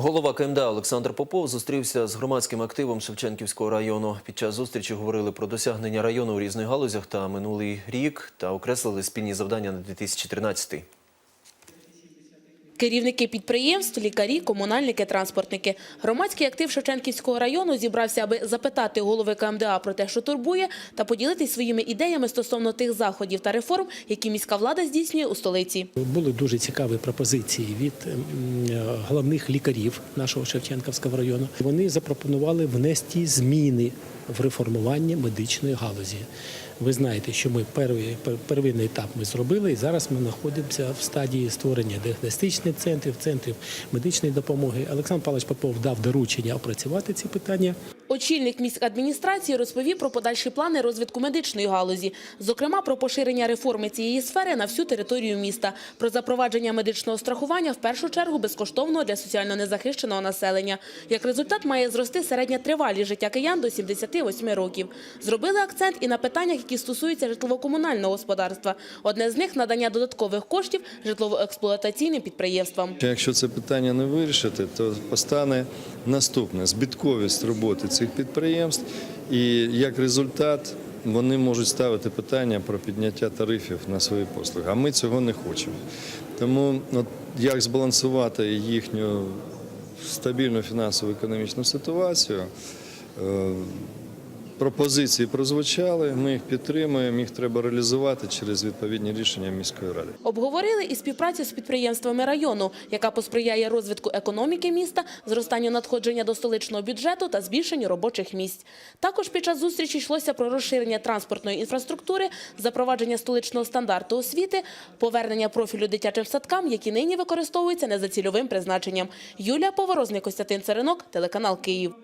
Голова КМДА Олександр Попов зустрівся з громадським активом Шевченківського району. Під час зустрічі говорили про досягнення району у різних галузях та минулий рік та окреслили спільні завдання на 2013. Керівники підприємств, лікарі, комунальники, транспортники. Громадський актив Шевченківського району зібрався, аби запитати голови КМДА про те, що турбує, та поділитись своїми ідеями стосовно тих заходів та реформ, які міська влада здійснює у столиці. Були дуже цікаві пропозиції від е, головних лікарів нашого Шевченківського району. Вони запропонували внести зміни в реформуванні медичної галузі. Ви знаєте, що ми перший, первинний етап ми зробили, і зараз ми знаходимося в стадії створення діагностичних центрів, центрів медичної допомоги. Олександр Павлович Попов дав доручення опрацювати ці питання. Очільник міськадміністрації розповів про подальші плани розвитку медичної галузі, зокрема про поширення реформи цієї сфери на всю територію міста, про запровадження медичного страхування в першу чергу безкоштовного для соціально незахищеного населення. Як результат має зрости середня тривалість життя киян до 78 років. Зробили акцент і на питаннях, які стосуються житлово-комунального господарства. Одне з них надання додаткових коштів житлово-експлуатаційним підприємствам. Якщо це питання не вирішити, то постане наступне збитковість роботи цих підприємств, і як результат вони можуть ставити питання про підняття тарифів на свої послуги. А ми цього не хочемо. Тому от як збалансувати їхню стабільну фінансово-економічну ситуацію. Пропозиції прозвучали, ми їх підтримуємо, їх треба реалізувати через відповідні рішення міської ради. Обговорили і співпрацю з підприємствами району, яка посприяє розвитку економіки міста, зростанню надходження до столичного бюджету та збільшенню робочих місць. Також під час зустрічі йшлося про розширення транспортної інфраструктури, запровадження столичного стандарту освіти, повернення профілю дитячим садкам, які нині використовуються не за цільовим призначенням. Юлія Поворозник, Костянтин Царинок, телеканал Київ.